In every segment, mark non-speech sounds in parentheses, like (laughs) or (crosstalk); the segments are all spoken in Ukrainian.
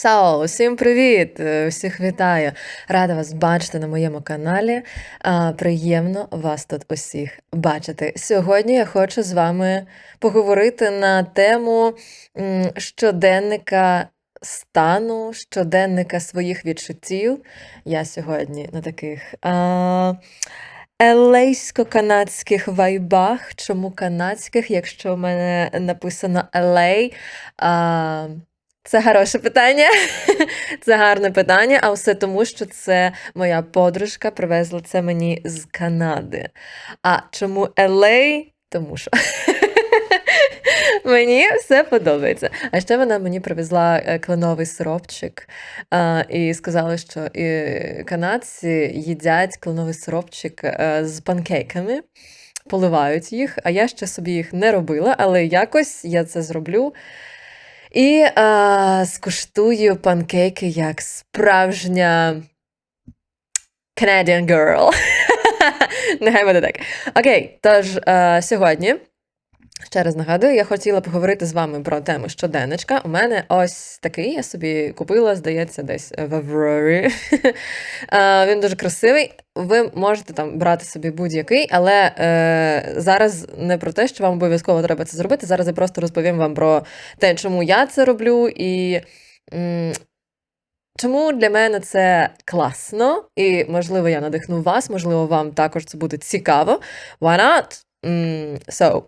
Сао, всім привіт! Е, Всіх вітаю! Рада вас бачити на моєму каналі. Приємно вас тут усіх бачити. Сьогодні я хочу з вами поговорити на тему щоденника стану, щоденника своїх відчуттів. Я сьогодні на таких а, елейсько-канадських вайбах. Чому канадських, якщо в мене написано LA? А, це хороше питання. (laughs) Це гарне питання, а все тому, що це моя подружка привезла це мені з Канади. А чому LA? Тому що (laughs) мені все подобається. А ще вона мені привезла е, кленовий сиропчик і сказала, що і канадці їдять кленовий сиропчик е, з панкейками. Поливають їх, а я ще собі їх не робила, але якось я це зроблю. І а, скуштую панкейки як справжня Canadian girl. (laughs) Нехай буде так. Окей, тож а, сьогодні. Ще раз нагадую, я хотіла поговорити з вами про тему щоденничка. У мене ось такий, я собі купила, здається, десь в Аврорі. (laughs) Він дуже красивий. Ви можете там брати собі будь-який, але е, зараз не про те, що вам обов'язково треба це зробити. Зараз я просто розповім вам про те, чому я це роблю, і м, чому для мене це класно, і можливо я надихну вас, можливо, вам також це буде цікаво. Why not? So,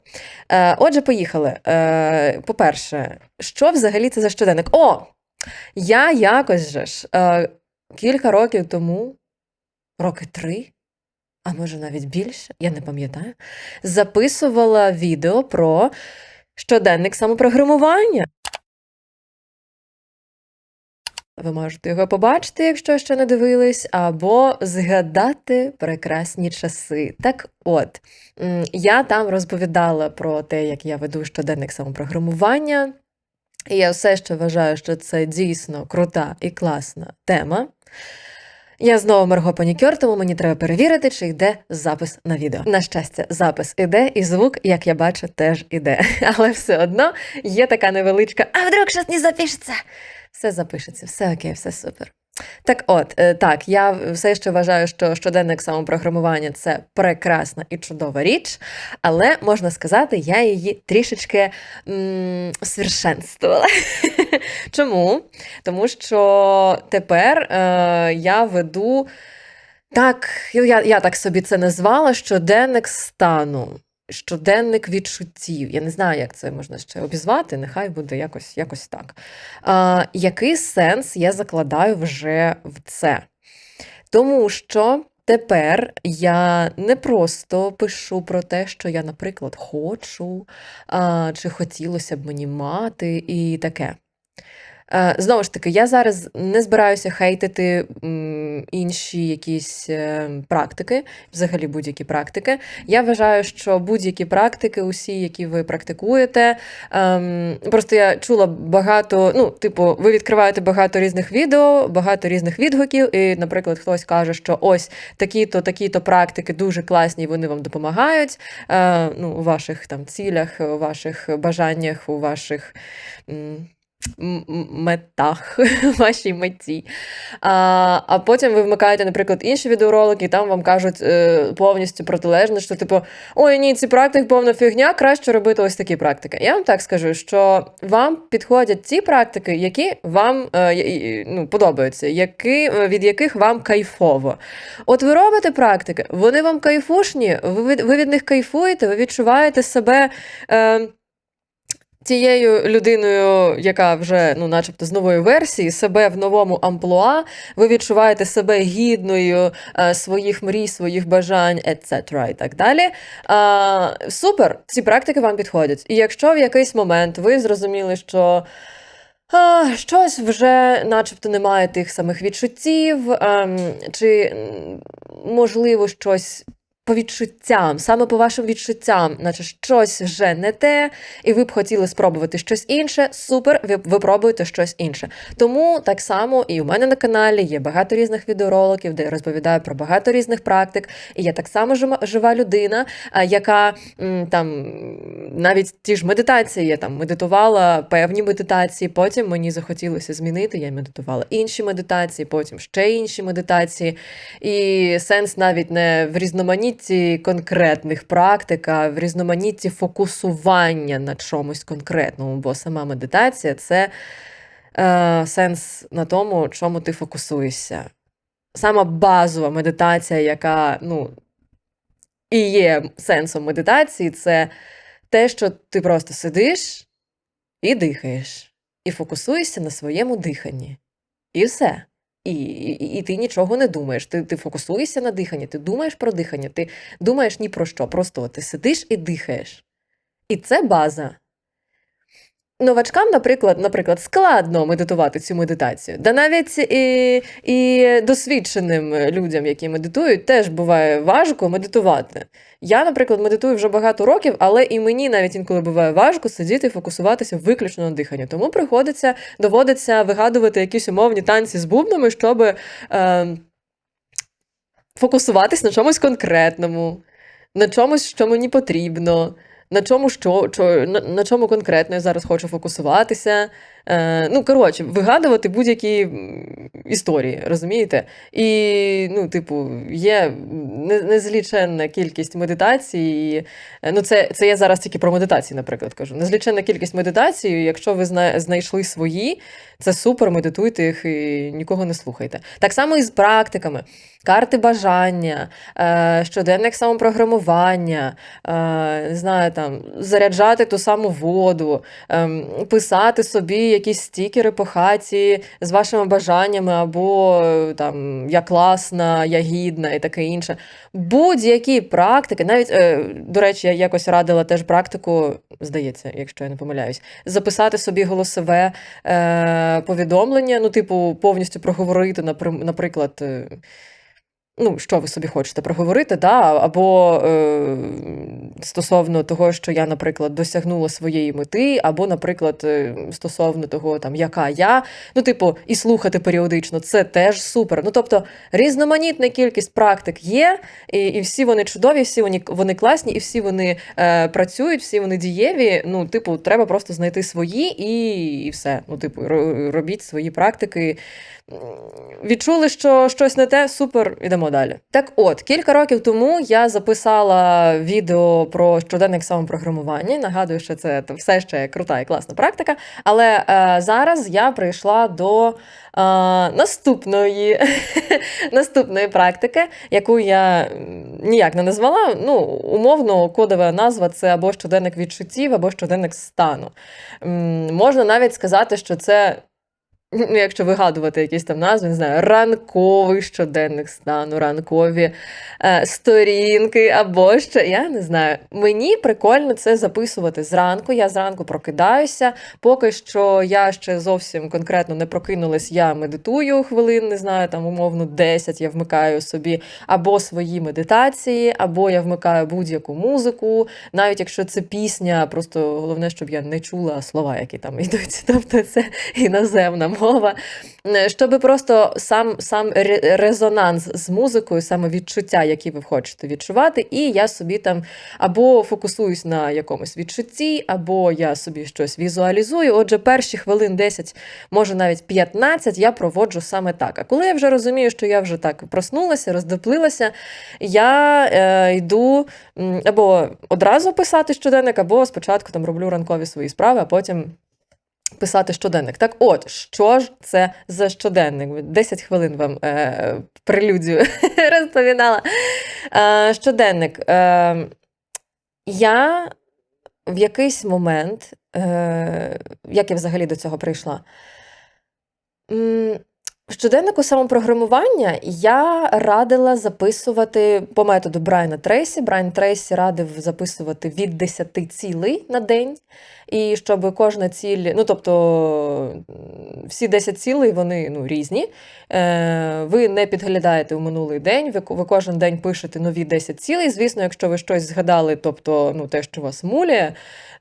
е, отже, поїхали. Е, по-перше, що взагалі це за щоденник? О! Я якось же ж е, кілька років тому, роки три, а може навіть більше, я не пам'ятаю, записувала відео про щоденник самопрограмування. Ви можете його побачити, якщо ще не дивились, або згадати прекрасні часи. Так от, я там розповідала про те, як я веду щоденник самопрограмування. І я все ще вважаю, що це дійсно крута і класна тема. Я знову Марго Панікюр, тому мені треба перевірити, чи йде запис на відео. На щастя, запис іде, і звук, як я бачу, теж іде. (laughs) Але все одно є така невеличка, а вдруг щось не запишеться. Все запишеться, все окей, все супер. Так от, е, так, я все ще вважаю, що щоденник самопрограмування це прекрасна і чудова річ, але можна сказати, я її трішечки м, совершенствувала. (laughs) Чому? Тому що тепер е, я веду так, я, я так собі це назвала щоденник стану. Щоденник відчуттів. Я не знаю, як це можна ще обізвати, нехай буде якось, якось так. А, який сенс я закладаю вже в це? Тому що тепер я не просто пишу про те, що я, наприклад, хочу, а, чи хотілося б мені мати, і таке. Е, Знову ж таки, я зараз не збираюся хейтити інші якісь е, практики, взагалі будь-які практики. Я вважаю, що будь-які практики, усі, які ви практикуєте, ем, просто я чула багато, ну, типу, ви відкриваєте багато різних відео, багато різних відгуків, і, наприклад, хтось каже, що ось такі-то, такі-то практики дуже класні, вони вам допомагають е, ну, у ваших там цілях, у ваших бажаннях, у ваших. Метах, (laughs) вашій меті. А, а потім ви вмикаєте, наприклад, інші відеоролики, і там вам кажуть е, повністю протилежне, що типу, ой, ні, ці практики повна фігня, краще робити ось такі практики. Я вам так скажу, що вам підходять ті практики, які вам е, ну, подобаються, які, е, від яких вам кайфово. От ви робите практики, вони вам кайфушні, ви, ви від них кайфуєте, ви відчуваєте себе. Е, Тією людиною, яка вже, ну, начебто, з нової версії, себе в новому амплуа, ви відчуваєте себе гідною е, своїх мрій, своїх бажань, etc. і так далі. Е, супер, ці практики вам підходять. І якщо в якийсь момент ви зрозуміли, що а, щось вже, начебто, немає тих самих відчуттів, ем, чи, можливо, щось по відчуттям, саме по вашим відчуттям, наче щось вже не те, і ви б хотіли спробувати щось інше. Супер, ви, ви пробуєте щось інше. Тому так само і у мене на каналі є багато різних відеороликів, де я розповідаю про багато різних практик. І я так само жива, людина, яка там навіть ті ж медитації, я там медитувала певні медитації, потім мені захотілося змінити. Я медитувала інші медитації, потім ще інші медитації. І сенс навіть не в різноманітті конкретних практик, а в різноманітті фокусування на чомусь конкретному, бо сама медитація це е, сенс на тому, чому ти фокусуєшся. Сама базова медитація, яка ну, і є сенсом медитації, це те, що ти просто сидиш і дихаєш, і фокусуєшся на своєму диханні. І все. І, і, і ти нічого не думаєш. Ти, ти фокусуєшся на диханні, ти думаєш про дихання, ти думаєш ні про що. Просто ти сидиш і дихаєш. І це база. Новачкам, наприклад, наприклад, складно медитувати цю медитацію. Да навіть і, і досвідченим людям, які медитують, теж буває важко медитувати. Я, наприклад, медитую вже багато років, але і мені навіть інколи буває важко сидіти і фокусуватися виключно на диханні. Тому приходиться, доводиться вигадувати якісь умовні танці з бубнами, щоб е, фокусуватись на чомусь конкретному, на чомусь, що мені потрібно. На чому що, на чому конкретно я зараз хочу фокусуватися. Е, ну, коротше, вигадувати будь-які історії, розумієте? І, ну, типу, є незліченна кількість медитацій. Е, ну, це, це я зараз тільки про медитації, наприклад, кажу. Незліченна кількість медитацій, якщо ви зна, знайшли свої, це супер, медитуйте їх і нікого не слухайте. Так само і з практиками. Карти бажання, е, щоденник самопрограмування, е, не знаю, там, заряджати ту саму воду, ем, писати собі якісь стікери по хаті з вашими бажаннями, або е, там я класна, я гідна і таке інше. Будь-які практики, навіть, е, до речі, я якось радила теж практику, здається, якщо я не помиляюсь, записати собі голосове е, повідомлення, ну, типу, повністю проговорити, напри- наприклад. Ну, що ви собі хочете проговорити, да? або е, стосовно того, що я, наприклад, досягнула своєї мети, або, наприклад, е, стосовно того, там, яка я. Ну, типу, і слухати періодично, це теж супер. Ну, тобто, різноманітна кількість практик є, і, і всі вони чудові, всі вони, вони класні, і всі вони е, працюють, всі вони дієві. Ну, типу, треба просто знайти свої і, і все. Ну, типу, робіть свої практики. Відчули, що щось не те, супер, ідемо далі. Так от, кілька років тому я записала відео про щоденник самопрограмування. Нагадую, що це все ще крута і класна практика. Але е, зараз я прийшла до е, наступної, (laughs) наступної практики, яку я ніяк не назвала. Ну, умовно, кодова назва це або щоденник відчуттів, або щоденник стану. М, Можна навіть сказати, що це якщо вигадувати якісь там назви, не знаю, ранковий щоденник стану, ранкові е, сторінки або ще, я не знаю. Мені прикольно це записувати зранку. Я зранку прокидаюся. Поки що я ще зовсім конкретно не прокинулась, я медитую хвилин, не знаю, там умовно 10 я вмикаю собі або свої медитації, або я вмикаю будь-яку музику, навіть якщо це пісня, просто головне, щоб я не чула слова, які там (laughs) йдуть. Тобто це іноземна мова. Е, Щоб просто сам, сам резонанс з музикою, саме відчуття, які ви хочете відчувати, і я собі там або фокусуюсь на якомусь відчутті, або я собі щось візуалізую. Отже, перші хвилин 10, може навіть 15 я проводжу саме так. А коли я вже розумію, що я вже так проснулася, роздоплилася, я е, йду або одразу писати щоденник, або спочатку там роблю ранкові свої справи, а потім. Писати щоденник. Так от, що ж це за щоденник? 10 хвилин вам е, прелюдію (laughs) розповідала. Е, щоденник. Е, я в якийсь момент, е, як я взагалі до цього прийшла, В щоденнику самопрограмування я радила записувати по методу Брайана Трейсі. Брайан Трейсі радив записувати від 10 цілей на день. І щоб кожна ціль, ну тобто всі 10 цілей, вони ну, різні. Е, ви не підглядаєте у минулий день, ви, кожен день пишете нові 10 цілей. Звісно, якщо ви щось згадали, тобто ну, те, що вас муляє,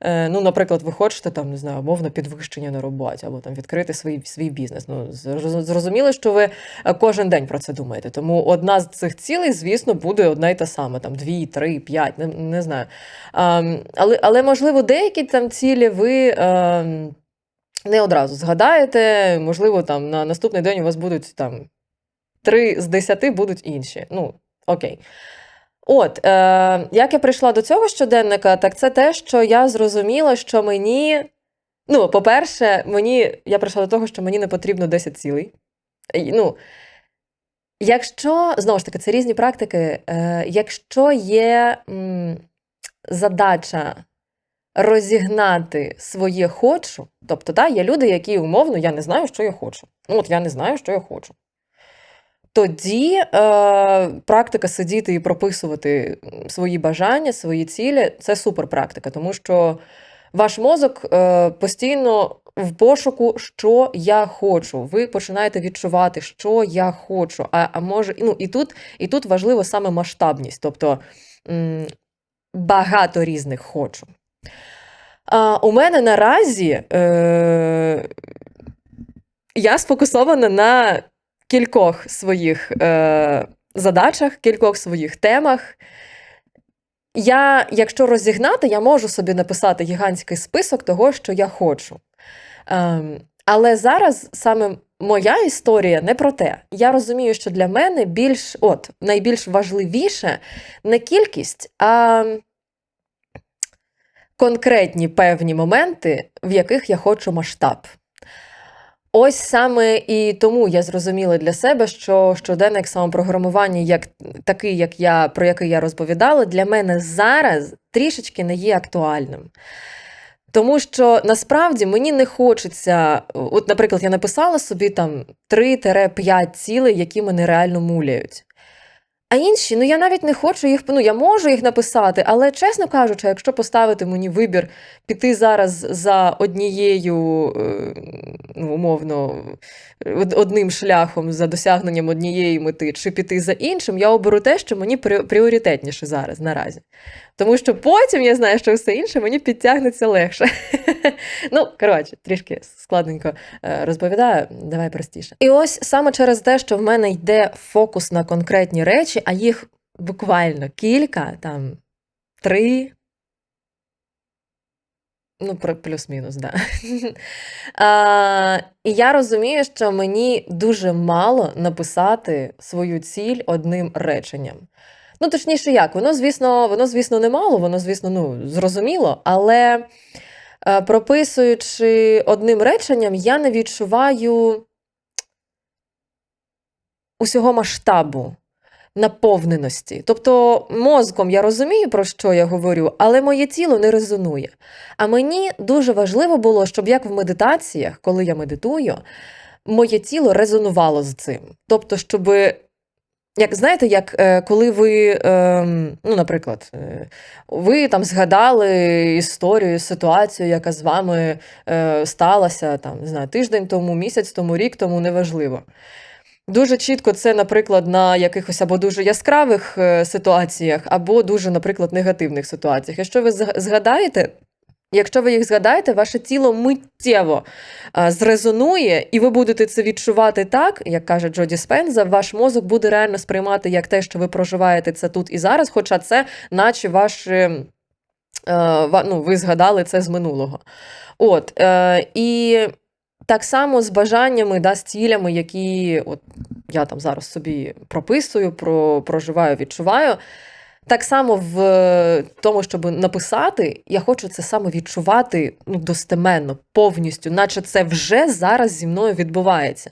е, ну, наприклад, ви хочете там, не знаю, мовно підвищення на роботі або там відкрити свій, свій бізнес. Ну, зроз- зрозуміло, що ви е, кожен день про це думаєте. Тому одна з цих цілей, звісно, буде одна й та сама, там дві, три, п'ять, не, не знаю. А, але, але, можливо, деякі там цілі ви. е, не одразу згадаєте, можливо, там на наступний день у вас будуть там три з десяти будуть інші. Ну, окей. От, е, як я прийшла до цього щоденника, так це те, що я зрозуміла, що мені. Ну, по-перше, мені я прийшла до того, що мені не потрібно 10 цілей. Ну, якщо, знову ж таки, це різні практики, е, якщо є задача розігнати своє хочу, тобто, да, є люди, які умовно, я не знаю, що я хочу. Ну, от я не знаю, що я хочу. Тоді е, практика сидіти і прописувати свої бажання, свої цілі це супер практика, тому що ваш мозок е, постійно в пошуку, що я хочу. Ви починаєте відчувати, що я хочу. А, а може, ну і тут, і тут важливо саме масштабність, тобто м, багато різних хочу. А, у мене наразі е, я сфокусована на кількох своїх е, задачах, кількох своїх темах. Я, якщо розігнати, я можу собі написати гігантський список того, що я хочу. Ем, але зараз саме моя історія не про те. Я розумію, що для мене більш, от, найбільш важливіше не кількість, а конкретні певні моменти, в яких я хочу масштаб. Ось саме і тому я зрозуміла для себе, що щоденник самопрограмування, як такий, як я, про який я розповідала, для мене зараз трішечки не є актуальним. Тому що насправді мені не хочеться, от, наприклад, я написала собі там 3-5 цілей, які мене реально муляють. А інші, ну я навіть не хочу їх, ну я можу їх написати, але чесно кажучи, якщо поставити мені вибір піти зараз за однією, е, ну, умовно, одним шляхом за досягненням однієї мети, чи піти за іншим, я оберу те, що мені пріоритетніше зараз наразі. Тому що потім я знаю, що все інше мені підтягнеться легше. (laughs) Ну, коротше, трішки складненько е, розповідаю, давай простіше. І ось саме через те, що в мене йде фокус на конкретні речі, а їх буквально кілька, там три. Ну, плюс-мінус, да. а, і я розумію, що мені дуже мало написати свою ціль одним реченням. Ну, точніше, як, воно, звісно, воно, звісно, не мало, воно, звісно, ну, зрозуміло, але е, прописуючи одним реченням, я не відчуваю усього масштабу, наповненості. Тобто мозком я розумію, про що я говорю, але моє тіло не резонує. А мені дуже важливо було, щоб як в медитаціях, коли я медитую, моє тіло резонувало з цим. Тобто, щоб як знаєте, як е, коли ви, ем, ну, наприклад, е, ви там згадали історію, ситуацію, яка з вами е, сталася там, не знаю, тиждень тому, місяць тому, рік тому, неважливо. Дуже чітко це, наприклад, на якихось або дуже яскравих е, ситуаціях, або дуже, наприклад, негативних ситуаціях. Якщо ви згадаєте, якщо ви їх згадаєте, ваше тіло миттєво зрезонує, і ви будете це відчувати так, як каже Джоді Спенза, ваш мозок буде реально сприймати як те, що ви проживаєте це тут і зараз, хоча це, наче ваш. е, ну, ви згадали це з минулого. От, е, і так само з бажаннями, да, з цілями, які от я там зараз собі прописую, про, проживаю, відчуваю. Так само в е, тому, щоб написати, я хочу це саме відчувати ну, достеменно, повністю, наче це вже зараз зі мною відбувається.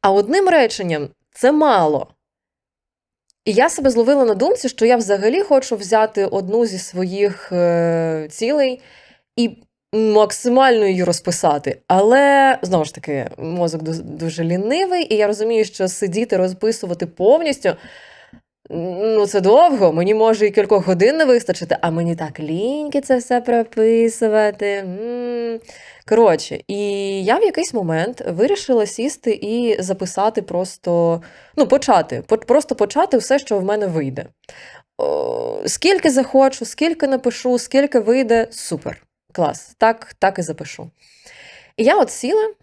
А одним реченням це мало. І я себе зловила на думці, що я взагалі хочу взяти одну зі своїх е, цілей і максимально її розписати. Але знову ж таки, мозок дуже лінивий, і я розумію, що сидіти, розписувати повністю. Ну, це довго, мені може і кількох годин не вистачити, а мені так ліньки це все прописувати. Коротше, і я в якийсь момент вирішила сісти і записати просто, ну, почати, по- просто почати все, що в мене вийде. О, скільки захочу, скільки напишу, скільки вийде, супер. Клас. Так, так і запишу. І я от сіла,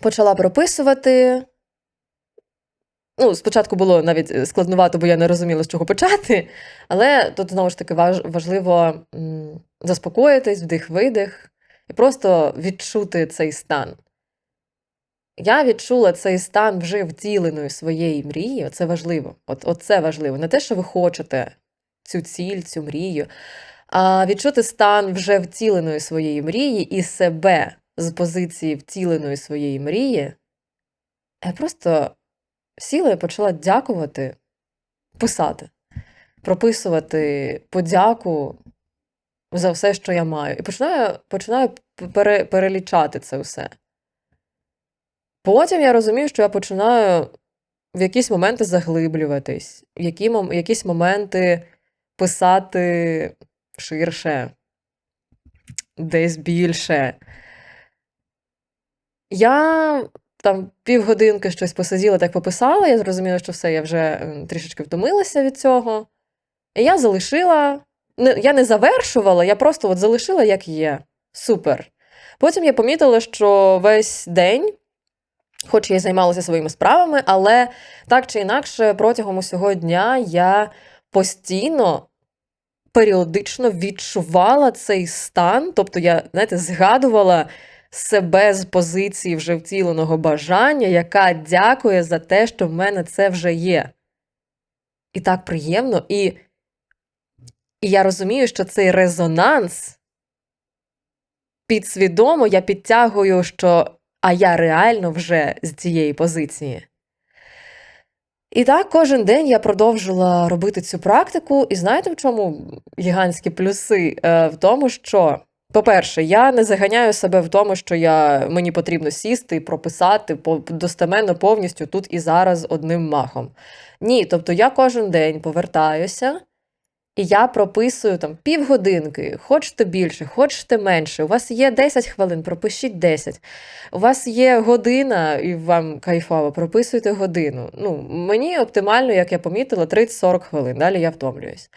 почала прописувати. Ну, спочатку було навіть е, складновато, бо я не розуміла, з чого почати. Але тут знову ж таки важливо заспокоїтись, вдих-видих і просто відчути цей стан. Я відчула цей стан вже втіленої своєї мрії. Це важливо. От, от це важливо. Не те, що ви хочете цю ціль, цю мрію, відчути стан вже втіленої своєї мрії і себе з позиції втіленої своєї мрії. Я просто сіла і почала дякувати, писати, прописувати подяку за все, що я маю. І починаю, починаю пере, перелічати це все. Потім я розумію, що я починаю в якісь моменти заглиблюватись, в які, якісь моменти писати ширше, десь більше. Я там півгодинки щось посиділа, так пописала, я зрозуміла, що все, я вже трішечки втомилася від цього. І я залишила, я не завершувала, я просто от залишила, як є. Супер. Потім я помітила, що весь день, хоч я й займалася своїми справами, але так чи інакше, протягом усього дня я постійно, періодично відчувала цей стан. Тобто я, знаєте, згадувала себе з позиції вже втіленого бажання, яка дякує за те, що в мене це вже є. І так приємно. І, і я розумію, що цей резонанс підсвідомо я підтягую, що а я реально вже з цієї позиції. І так, кожен день я продовжила робити цю практику. І знаєте, в чому гігантські плюси? Е, В тому, що, по-перше, я не заганяю себе в тому, що я, мені потрібно сісти і прописати достеменно повністю тут і зараз одним махом. Ні, тобто я кожен день повертаюся, і я прописую там півгодинки, хочете більше, хочете менше. У вас є 10 хвилин, пропишіть 10. У вас є година, і вам кайфово, прописуйте годину. Ну, мені оптимально, як я помітила, 30-40 хвилин. Далі я втомлююсь.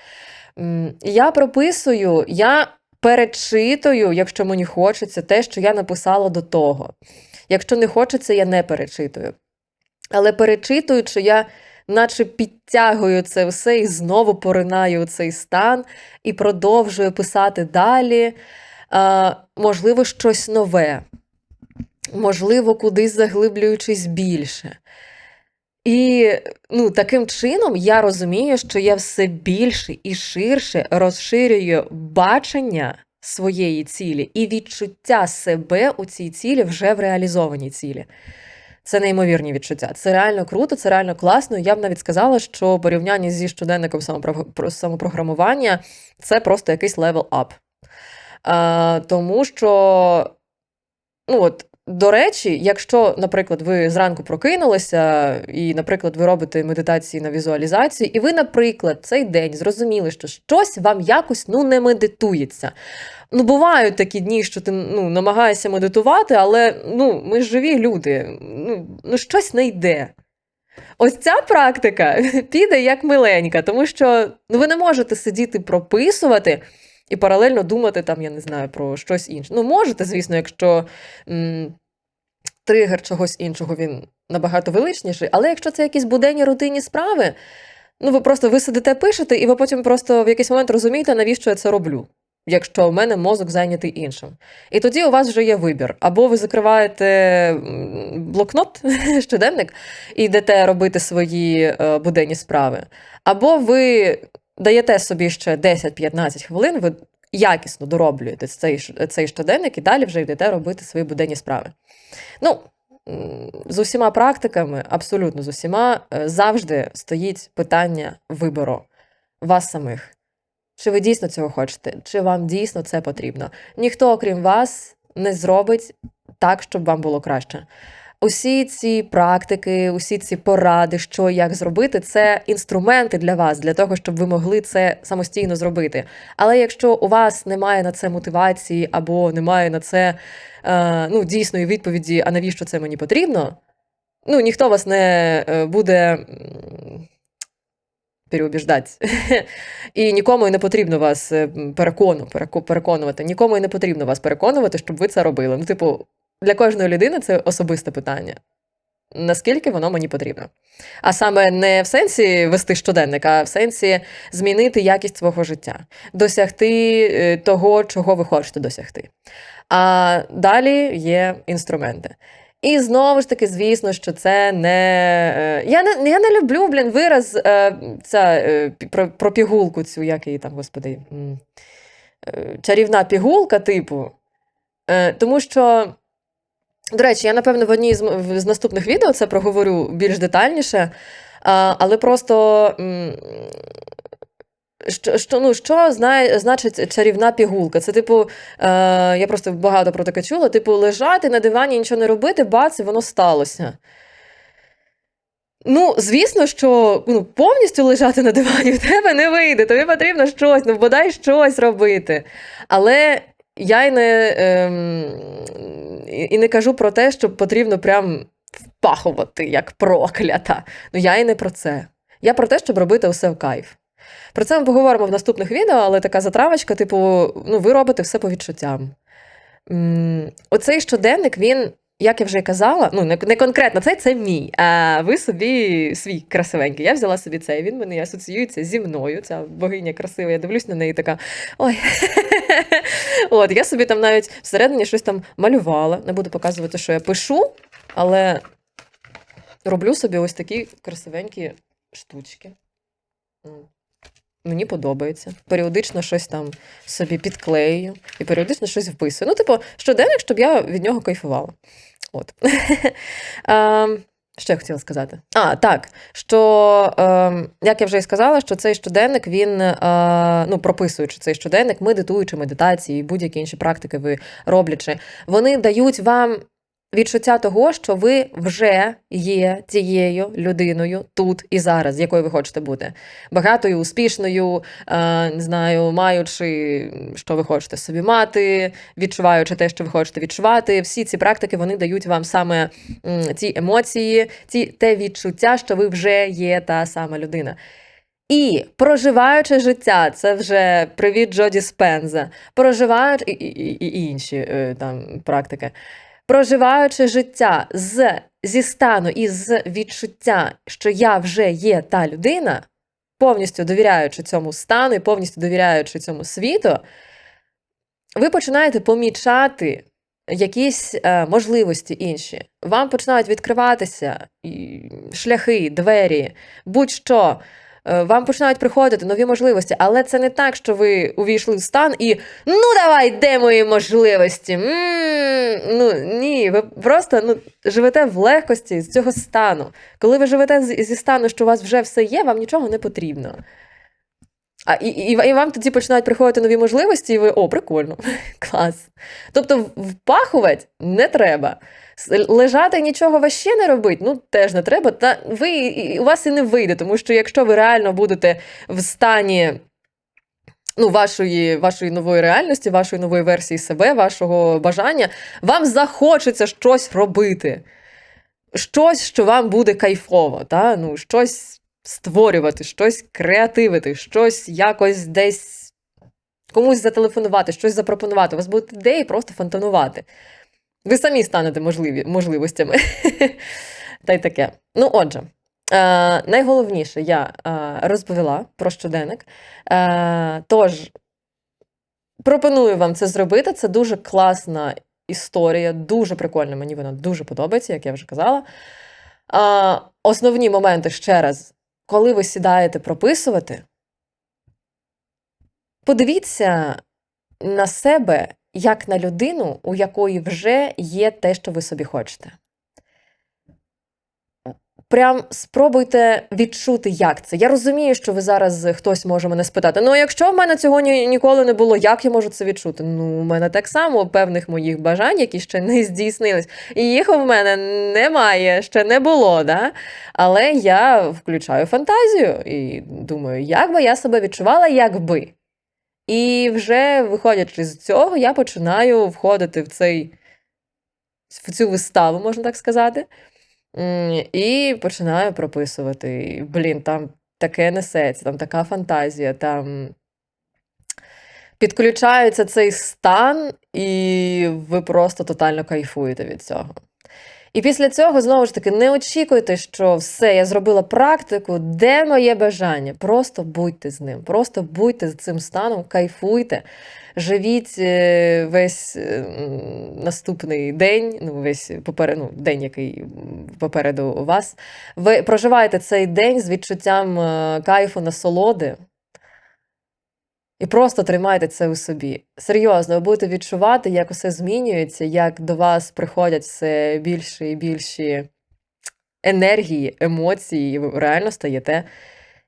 Я прописую, я перечитую, якщо мені хочеться, те, що я написала до того. Якщо не хочеться, я не перечитую. Але перечитуючи, я наче підтягую це все і знову поринаю у цей стан і продовжую писати далі. А, можливо, щось нове, можливо, кудись заглиблюючись більше. І ну, таким чином я розумію, що я все більше і ширше розширюю бачення своєї цілі і відчуття себе у цій цілі вже в реалізованій цілі. Це неймовірні відчуття. Це реально круто, це реально класно. Я б навіть сказала, що порівняння зі щоденником самопро- самопрограмування це просто якийсь левел ап. Тому що, ну от, до речі, якщо, наприклад, ви зранку прокинулися, і, наприклад, ви робите медитації на візуалізацію, і ви, наприклад, цей день зрозуміли, що щось вам якось ну, не медитується. Ну, бувають такі дні, що ти ну, намагаєшся медитувати, але ну, ми живі люди, ну, ну щось не йде. Ось ця практика (laughs) піде як миленька, тому що ну, ви не можете сидіти прописувати і паралельно думати, там, я не знаю, про щось інше. Ну, можете, звісно, якщо м, тригер чогось іншого він набагато величніший, але якщо це якісь буденні рутинні справи, ну ви просто ви сидите, пишете, і ви потім просто в якийсь момент розумієте, навіщо я це роблю. Якщо в мене мозок зайнятий іншим. І тоді у вас вже є вибір. Або ви закриваєте блокнот, (laughs) щоденник, і йдете робити свої е, буденні справи. Або ви даєте собі ще 10-15 хвилин, ви якісно дороблюєте цей, цей щоденник і далі вже йдете робити свої буденні справи. Ну, з усіма практиками, абсолютно з усіма, е, завжди стоїть питання вибору вас самих. чи ви дійсно цього хочете, чи вам дійсно це потрібно. Ніхто, окрім вас, не зробить так, щоб вам було краще. Усі ці практики, усі ці поради, що як зробити, це інструменти для вас, для того, щоб ви могли це самостійно зробити. Але якщо у вас немає на це мотивації або немає на це е, ну, дійсної відповіді, а навіщо це мені потрібно, ну ніхто вас не е, буде переубіждати. (laughs) І нікому і не потрібно вас е, перекону, переконувати. Нікому і не потрібно вас переконувати, щоб ви це робили. Ну, типу, для кожної людини це особисте питання. Наскільки воно мені потрібно? А саме не в сенсі вести щоденник, а в сенсі змінити якість свого життя, досягти е, того, чого ви хочете досягти. А далі є інструменти. І знову ж таки, звісно, що це не. е, Я не, я не люблю, блін, вираз е, ця, про, про пігулку цю, як її там, господи. Чарівна пігулка, типу. Тому що. До речі, я напевно в одній з, з наступних відео це проговорю більш детальніше, а, але просто що, що, ну, що знає, значить чарівна пігулка? Це, типу, е, я просто багато про таке чула: типу, лежати на дивані, нічого не робити, бац, і воно сталося. Ну, звісно, що ну, повністю лежати на дивані в тебе не вийде. Тобі потрібно щось, ну бодай щось робити. Але я й не, ем, і не кажу про те, що потрібно прям впахувати як проклята. Ну, я і не про це. Я про те, щоб робити усе в кайф. Про це ми поговоримо в наступних відео, але така затравочка, типу, ну, ви робите все по відчуттям. Оцей щоденник, він, як я вже казала, ну, не, конкретно цей, це мій. А ви собі свій красивенький. Я взяла собі цей, він мене асоціюється зі мною. Ця богиня красива, я дивлюсь на неї така. Ой. (laughs) От, я собі там навіть всередині щось там малювала. Не буду показувати, що я пишу, але роблю собі ось такі красивенькі штучки. Мені подобається. Періодично щось там собі підклею і періодично щось вписую. Ну, типу, щоденник, щоб я від нього кайфувала. От. (laughs) Я хотіла сказати? А, так, що, е, як я вже і сказала, що цей щоденник, він, е, ну, прописуючи цей щоденник, медитуючи медитації, будь-які інші практики ви роблячи, вони дають вам відчуття того, що ви вже є тією людиною тут і зараз, якою ви хочете бути. Багатою, успішною, е, не знаю, маючи, що ви хочете собі мати, відчуваючи те, що ви хочете відчувати. Всі ці практики вони дають вам саме ті емоції, ті, те відчуття, що ви вже є та сама людина. І проживаючи життя, це вже привіт Джоді Спенза, проживаючи і, і, і інші е, там практики. Проживаючи життя з, зі стану і з відчуття, що я вже є та людина, повністю довіряючи цьому стану і повністю довіряючи цьому світу, ви починаєте помічати якісь е, можливості інші. Вам починають відкриватися шляхи, двері, будь-що. Е, Вам починають приходити нові можливості, але це не так, що ви увійшли в стан і ну давай, де мої можливості? м Ну ні, ви просто ну, живете в легкості з цього стану. Коли ви живете зі стану, що у вас вже все є, вам нічого не потрібно. А, і, і, і вам тоді починають приходити нові можливості, і ви о, прикольно, (laughs) клас. Тобто впахувати не треба. Лежати нічого ваще не робити, ну теж не треба. Та ви і- у вас і не вийде, тому що якщо ви реально будете в стані ну, вашої, вашої нової реальності, вашої нової версії себе, вашого бажання, вам захочеться щось робити. Щось, що вам буде кайфово, та? ну, щось створювати, щось креативити, щось якось десь комусь зателефонувати, щось запропонувати. У вас будуть ідеї просто фонтанувати. Ви самі станете можливі, можливостями. (laughs) Та й таке. Ну, отже, е, найголовніше я е, розповіла про щоденник. Е, тож, пропоную вам це зробити. Це дуже класна історія, дуже прикольна. Мені вона дуже подобається, як я вже казала. Е, основні моменти ще раз, коли ви сідаєте прописувати, подивіться на себе як на людину, у якої вже є те, що ви собі хочете. Прям спробуйте відчути, як це. Я розумію, що ви зараз хтось може мене спитати: ну, якщо в мене цього ні, ніколи не було, як я можу це відчути? Ну, у мене так само певних моїх бажань, які ще не здійснились, і їх у мене немає, ще не було. Да? Але я включаю фантазію і думаю, як би я себе відчувала, якби. І вже виходячи з цього, я починаю входити в цей в цю виставу, можна так сказати. І починаю прописувати. Блін, там таке несеться, там така фантазія, там підключається цей стан, і ви просто тотально кайфуєте від цього. І після цього, знову ж таки, не очікуйте, що все, я зробила практику, де моє бажання. Просто будьте з ним, просто будьте з цим станом, кайфуйте, живіть е, весь е, наступний день, ну, весь поперед, ну, день, який попереду у вас. Ви проживаєте цей день з відчуттям е, кайфу, насолоди. І просто тримайте це у собі. Серйозно, ви будете відчувати, як усе змінюється, як до вас приходять все більше і більші енергії, емоції, і ви реально стаєте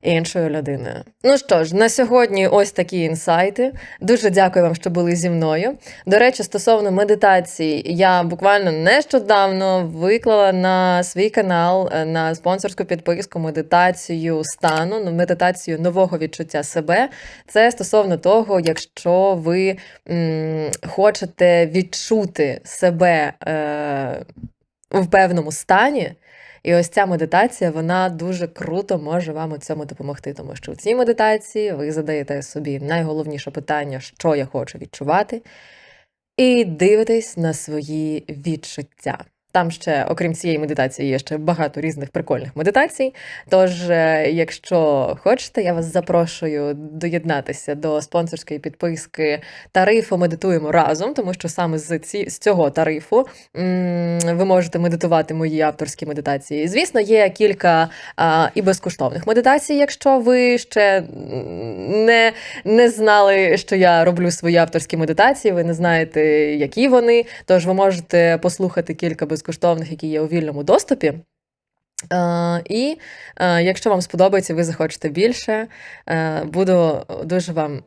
іншою людиною. Ну що ж, на сьогодні ось такі інсайти. Дуже дякую вам, що були зі мною. До речі, стосовно медитації, я буквально нещодавно виклала на свій канал е, на спонсорську підписку медитацію стану, ну, медитацію нового відчуття себе. Це стосовно того, якщо ви м, хочете відчути себе е, в певному стані. І ось ця медитація, вона дуже круто може вам у цьому допомогти, тому що в цій медитації ви задаєте собі найголовніше питання, що я хочу відчувати, і дивитесь на свої відчуття. Там ще, окрім цієї медитації, є ще багато різних прикольних медитацій. Тож, е, якщо хочете, я вас запрошую доєднатися до спонсорської підписки тарифу Медитуємо разом, тому що саме з, ці, з цього тарифу ви можете медитувати мої авторські медитації. Звісно, є кілька а, і безкоштовних медитацій, якщо ви ще не, не знали, що я роблю свої авторські медитації, ви не знаєте, які вони. Тож ви можете послухати кілька безкоштовних, які є у вільному доступі. Е, і е, якщо вам сподобається, ви захочете більше, е, буду дуже вам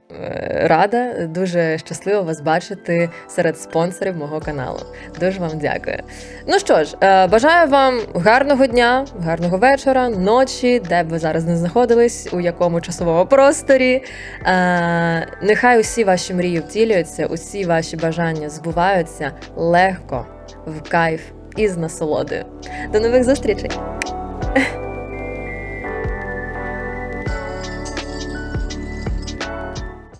рада, дуже щаслива вас бачити серед спонсорів мого каналу. Дуже вам дякую. Ну що ж, бажаю вам гарного дня, гарного вечора, ночі, де б ви зараз не знаходились, у якому часовому просторі. Нехай усі ваші мрії втілюються, усі ваші бажання збуваються легко, в кайф і з насолодою. До нових зустрічей!